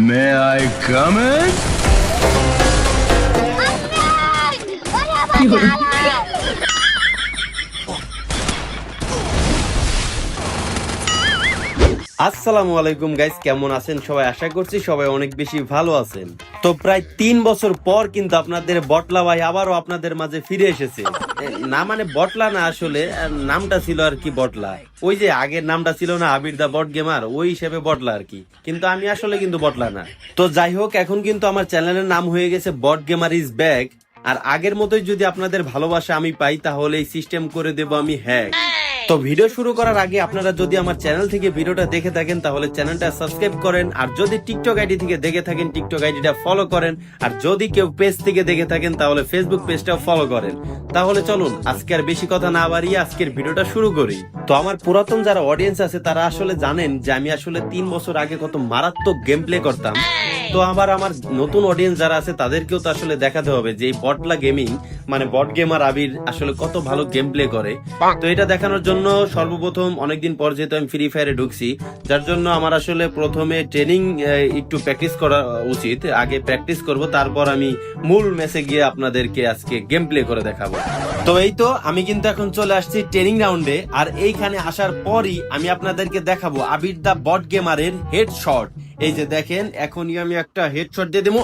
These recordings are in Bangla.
May I come in? আসসালামু আলাইকুম গাইস, কেমন আছেন? সবাই আশা করছি সবাই অনেক বেশি ভালো আছেন। তো প্রায় তিন বছর পর কিন্তু আপনাদের বটলা ভাই আবারও আপনাদের মাঝে ফিরে এসেছে। না মানে বটলা না আসলে নামটা ছিল আর কি বটলা। ওই যে আগের নামটা ছিল না, আবির দা বট গেমার, ওই হিসেবে বটলা আর কি। কিন্তু আমি আসলে কিন্তু বটলা না। তো যাই হোক, এখন কিন্তু আমার চ্যানেলের নাম হয়ে গেছে বট গেমার ইজ ব্যাক। আর আগের মতোই যদি আপনাদের ভালোবাসা আমি পাই, তাহলে এই সিস্টেম করে দেব আমি হ্যাক তো ভিডিও শুরু করার আগে আপনারা যদি আমার চ্যানেল থেকে ভিডিওটা দেখে থাকেন, তাহলে চ্যানেলটা সাবস্ক্রাইব করেন। আর যদি টিকটক আইডি থেকে দেখে থাকেন, টিকটক আইডিটা ফলো করেন। আর যদি কেউ পেজ থেকে দেখে থাকেন, তাহলে ফেসবুক পেজটাও ফলো করেন। তাহলে চলুন, আজকে আর বেশি কথা না বাড়িয়ে আজকের ভিডিওটা শুরু করি। তো আমার পুরাতন যারা অডিয়েন্স আছে, তারা আসলে জানেন যে আমি আসলে তিন বছর আগে কত মারাত্মক গেম প্লে করতাম। তো আবার আমার নতুন অডিয়েন্স যারা আছে, তাদেরকেও তো আসলে দেখাতে হবে যে এই বটলা গেমিং মানে বট গেমার আবির আসলে কত ভালো গেম প্লে করে। তো এটা দেখানোর জন্য সর্বপ্রথম অনেকদিন পর যেহেতু আমি ফ্রি ফায়ারে ঢুকছি, যার জন্য আমার আসলে প্রথমে ট্রেনিং একটু প্র্যাকটিস করা উচিত। আগে প্র্যাকটিস করব, তারপর আমি মূল ম্যাচে গিয়ে আপনাদেরকে আজকে গেম প্লে করে দেখাবো। তো এই তো, আমি কিন্তু এখন চলে আসছি ট্রেনিং রাউন্ডে আর এইখানে আসার পরই আমি আপনাদেরকে দেখাবো আবির দা বট গেমারের হেড শট এই যে দেখেন, এখনই আমি একটা হেড শট দিয়ে দেবো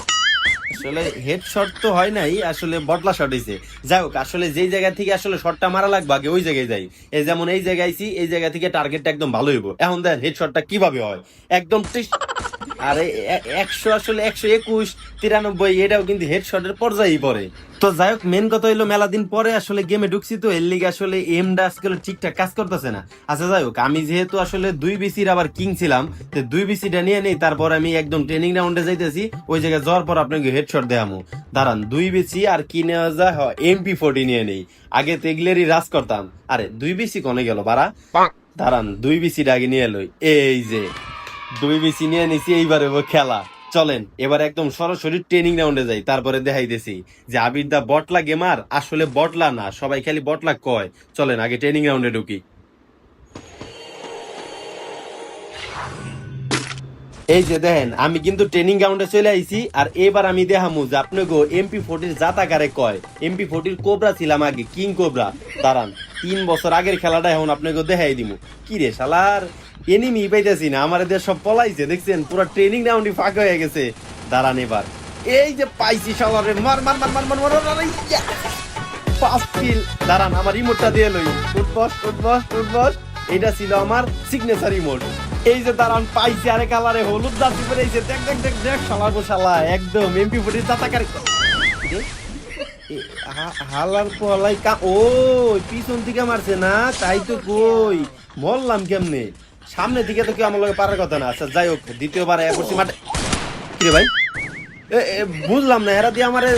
আসলে হেড শট তো হয় নাই, আসলে বটলা শট হয়েছে যাই হোক, আসলে যেই জায়গা থেকে আসলে শটটা মারা লাগবে, আগে ওই জায়গায় যাই। এই যেমন এই জায়গায় এই জায়গা থেকে টার্গেটটা একদম ভালো হইব। এখন দেখেন হেড শটটা কীভাবে হয়? একদম আরে একশো আসলে একশো একুশ তিরানব্বই এটাও কিন্তু হেড শটের পর্যায়েই পড়ে। তো যাই হোক মেন কথা হইল মেলা দিন পরে আসলে গেমে ঢুকছি তো এর লিগে আসলে এমটা আজকাল ঠিকঠাক কাজ করতেছে না। আচ্ছা যাই হোক আমি যেহেতু আসলে দুই বিসির আবার কিং ছিলাম তো দুই বিসিটা নিয়ে নেই তারপর আমি একদম ট্রেনিং রাউন্ডে যাইতেছি ওই জায়গায় যাওয়ার পর আপনাকে হেডশট দেখামু। দাঁড়ান দুই বিসি আর কি নেওয়া যায় এমপি ফোর্টি নিয়ে নেই। আগে তো এগুলেরই রাজ করতাম। আরে দুই বিসি কনে গেল বাড়া? দাঁড়ান দুই বিসিটা আগে নিয়ে লই। এই যে। দুই বিসি নিয়ে নিছি, এইবারে খেলা। চলেন, এবার একদম সরাসরি ট্রেনিং রাউন্ডে যাই, তারপরে দেখাইতেছি যে আবির দা বটলা গেমার আসলে বটলা না, সবাই খালি বটলা কয়। চলেন, আগে ট্রেনিং রাউন্ডে ঢুকি। এই যে দেখেন, আমি কিন্তু ট্রেনিং গ্রাউন্ডে চলে আইছি, আর এবার আমি দেখামু যে আপনি গো এমপি ফোর্টির জাতাকারে কয়। এমপি ফোর্টির কোবরা ছিলাম আগে কিং কোবরা দাঁড়ান, তিন বছর আগের খেলাটা এখন আপনাকে দেখাই দিমু। কি রে শালার? এনিমি পাইতেছি না, আমার এদের সব পলাইছে, দেখছেন? পুরো ট্রেনিং রাউন্ডই ফাঁকা হয়ে গেছে। দাঁড়ান এবার। এই যে পাইছি শালারে, মার মার মার মার মার মার পাঁচ কিল দাঁড়ান, আমার ইমোটটা দিয়ে লই। উঠবস উঠবস উঠবস এটা ছিল আমার সিগনেচার ইমোট এই যে দাঁড়ান, পাইছি আরে কালারে, হলুদ দাঁতি এই যে, দেখ দেখ দেখ দেখ শালা গো শালা একদম এমপি ফুটির দাতাকারে হালার পলাই কা ও, পিছন থেকে মারছে না, তাই তো কই। বললাম কেমনে? সামনে দিকে তো কেউ আমার লগে পারার কথা না। আচ্ছা যাই হোক দ্বিতীয়বার এক করছি মাঠে কিরে ভাই? এ, বুঝলাম না এরা দিয়ে আমারে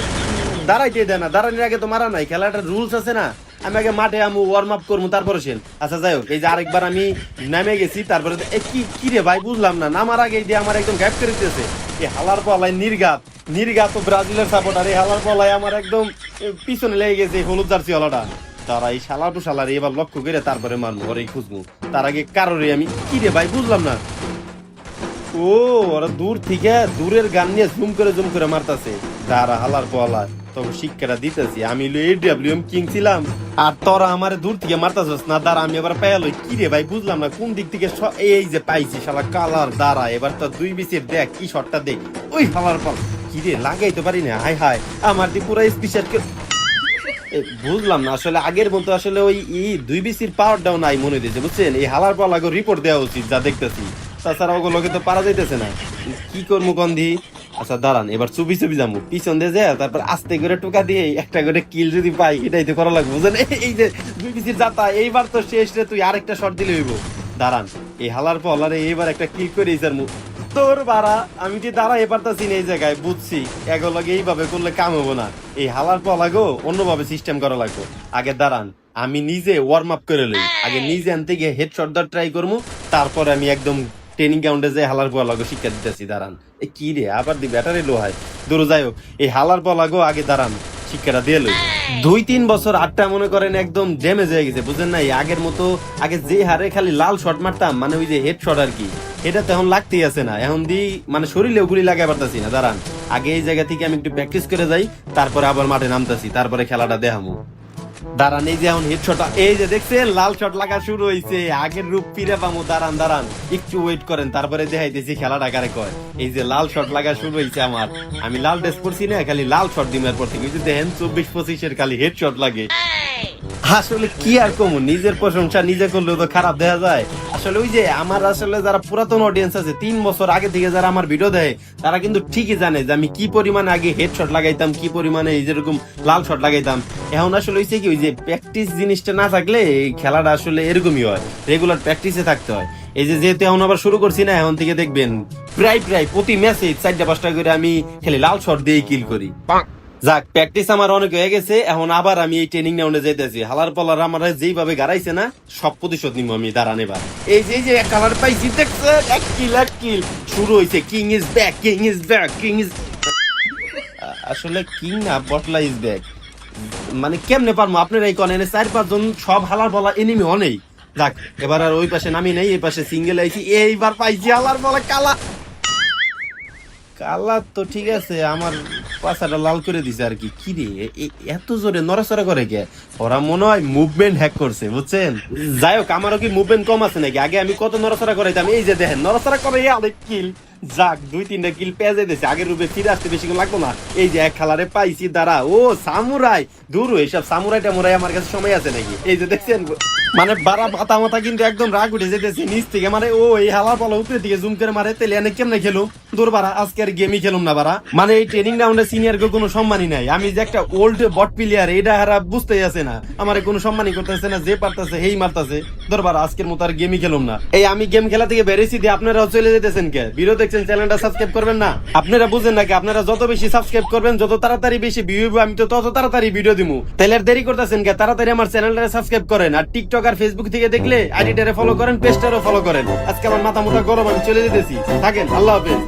দাঁড়াইতে দেয় না। দাঁড়ানোর আগে তো মারা নাই খেলাটার রুলস আছে না। আমি আগে মাঠে আমি ওয়ার্ম আপ করব তারপরে সেন আচ্ছা যাই হোক এই যে আরেকবার আমি নামে গেছি তারপরে কি কি রে ভাই বুঝলাম না। নামার আগে দিয়ে আমার একদম গ্যাপ করে দিতেছে। এই হালার পলাই নির্গাত নির্গাত ব্রাজিলের সাপোর্টার এই হালার পলাই আমার একদম পিছনে লেগে গেছে হলুদ জার্সি হলাটা তারা এই শালা টু শালারে এবার লক্ষ্য করে তারপরে মারবো, ওর খুঁজবো। তার আগে কারোরে আমি কি রে ভাই, বুঝলাম না। ও, ওরা দূর থেকে দূরের গান নিয়ে জুম করে জুম করে মারতাছে। দাঁড়া হালার পলা শিক্ষাটা দিতেছি। আমি হলো এডব্লিউএম কিং ছিলাম। আর তোরা আমার দূর থেকে মারতাছস না, দাঁড়া, আমি এবার পেয়াল কি রে ভাই, বুঝলাম না, কোন দিক থেকে এই যে পাইছি শালা কালার, দাঁড়া, এবার তো দুই বিচের দেখ, কি শটটা দেখ। ওই হালার পল কি রে, লাগাইতে পারি না হাই হাই আমার দি পুরো স্পেশাল বুঝলাম না। আসলে আগের মতো আসলে ওই ই দুই বিসির পাওয়ার ডাউন নাই মনে দিয়েছে বুঝছেন? এই হালার পাল আগে রিপোর্ট দেওয়া উচিত, যা দেখতেছি। তাছাড়া ওগুলোকে তো পারা যাইতেছে না। কি করব গন্ধি? আচ্ছা দাঁড়ান, এবার চুপি চুপি যাব পিছন দিয়ে যায় তারপর আস্তে করে টোকা দিয়ে একটা করে কিল যদি পাই, এটাই তো করা লাগবে, বুঝলেন? এই- এই যে দুই বিসির যাতা, এইবার তো শেষ রে, তুই আরেকটা শট দিলে হইব। দাঁড়ান, এই হালার পলারে এইবার একটা কিল করে ইসার মুখ তোর বাড়া আমি এই জায়গায়? বুঝছি। এইভাবে করলে কাম হব না। এই হালার পলাগো অন্যভাবে সিস্টেম করা আগে দাঁড়ান, আমি নিজে ওয়ার্ম আপ করে লই। আগে নিজে আনতে গিয়ে হেড ট্রাই করব তারপরে আমি একদম ট্রেনিং গ্রাউন্ডে যাই হালার পলাগো শিক্ষা দিতেছি, দাঁড়ান। এ কি রে, আবার দি ব্যাটারি লো হয় দূর, যাই হোক, এই হালার পলাগো আগে দাঁড়ান, শিক্ষাটা দিয়ে লই। দুই, তিন বছর আটটা মনে করেন একদম ড্যামেজ হয়ে গেছে বুঝলেন না আগের মতো, আগে যে হারে খালি লাল শট মারতাম মানে ওই যে হেড শট আর কি। এটা তো এখন লাগতেই আছে না। এখন দি মানে শরীরে গুলি লাগাই পারতাছি না, দাঁড়ান। আগে এই জায়গা থেকে আমি একটু প্র্যাকটিস করে যাই, তারপরে আবার মাঠে নামতাছি, তারপরে খেলাটা দেখামু। দাঁড়ান, এই যে এখন এই যে দেখছেন, লাল শট লাগা শুরু হইছে। আগের রূপ ফিরে দাঁড়ান দাঁড়ান। একটু ওয়েট করেন, তারপরে দেখাইতেছি খেলাটা কারে কয়। এই যে লাল শট লাগা শুরু হইছে আমার। আমি লাল ড্রেস পরছি না, খালি লাল শট দিমের পর থেকে দেখেন, চব্বিশ পঁচিশের খালি হেড শট লাগে। আসলে কি আর কম, নিজের প্রশংসা নিজে করলেও তো খারাপ দেখা যায়। আসলে ওই যে আমার আসলে যারা পুরাতন অডিয়েন্স আছে, তিন বছর আগে থেকে যারা আমার ভিডিও দেয়, তারা কিন্তু ঠিকই জানে যে আমি কি পরিমাণে আগে হেড শট লাগাইতাম, কি পরিমাণে এই যেরকম লাল শট লাগাইতাম। এখন আসলে হয়েছে কি, ওই যে প্র্যাকটিস জিনিসটা না থাকলে এই খেলাটা আসলে এরকমই হয় রেগুলার প্র্যাকটিসে থাকতে হয়। এই যে যেহেতু এখন আবার শুরু করছি না, এখন থেকে দেখবেন, প্রায় প্রায় প্রতি ম্যাচে চারটা পাঁচটা করে আমি খালি লাল শট দিয়ে কিল করি। যাক প্র্যাকটিস আমার অনেক হয়ে গেছে, এখন আবার আমি এই ট্রেনিং গ্রাউন্ডে যাইতেছি। হালার পালার আমার যেইভাবে গাড়াইছে না, সব প্রতিশোধ নিব আমি, দাঁড়ান এবার। এই যে যে কালার পাইছি দেখছে এক কিল এক কিল শুরু হয়েছে king is back king is back king is আসলে কিং না বটলা ইজ ব্যাক মানে কেমনে পারব আপনার এই কনেন চার পাঁচজন সব হালার বলা এনিমি অনেক যাক, এবার আর ওই পাশে নামি নেই, এই পাশে সিঙ্গেল আইছি, এইবার পাইছি হালার বলা কালা। কালার তো ঠিক আছে, আমার পাছাটা লাল করে দিছে আর কি। কি রে এত জোরে নড়াচড়া করে কে? ওরা মনে হয় মুভমেন্ট হ্যাক করছে, বুঝছেন? যাই হোক আমারও কি মুভমেন্ট কম আছে নাকি? আগে আমি কত নড়াচড়া করাইতাম, এই যে দেখেন, নড়াচড়া করে অনেক কিল যাক, দুই তিনটা কিল পেয়ে যাইতেছে, আগের রূপে ফিরে আসতে বেশি লাগতো না। এই যে এক খালারে পাইছি, দাঁড়া, ও সামুরাই। দূর এইসব সামুরাই টামুরাই আমার কাছে সময় আছে নাকি? এই যে দেখছেন মানে বারা মাথা মাথা কিন্তু একদম রাগ উঠে যেতেছে নিচ থেকে। মানে ও এই হালার পালা উপরে দিকে জুম করে মারে তেলে অনেক কেমনে খেলুম দূর বারা আজকে আর গেমই খেলুম না বারা মানে এই ট্রেনিং গ্রাউন্ডে সিনিয়র কোনো সম্মানই নাই। আমি যে একটা ওল্ড বট প্লেয়ার এটা হারা বুঝতেই আছে না। আমার কোনো সম্মানই করতেছে না, যে পারতেছে হেই মারতেছে। দূর বারা আজকের মতো আর গেমই খেলুম না। এই আমি গেম খেলা থেকে বেরিয়েছি দিয়ে আপনারাও চলে যেতেছেন কে? ভিডিও দেখছেন, চ্যানেলটা সাবস্ক্রাইব করবেন না? আপনারা বুঝেন নাকি আপনারা যত বেশি সাবস্ক্রাইব করবেন, যত তাড়াতাড়ি বেশি ভিউ আমি তো তত তাড়াতাড়ি ভিডিও দিমু। তাহলে আর দেরি করতেছেন কে? তাড়াতাড়ি আমার চ্যানেলটা সাবস্ক্রাইব করেন। আর টিকটক আর ফেসবুক থেকে দেখলে আইডিটারে ফলো করেন পেজটারও ফলো করেন। আজকে আমার মাথা মোটা গরম, আমি চলে যেতেছি। থাকেন, আল্লাহ হাফেজ।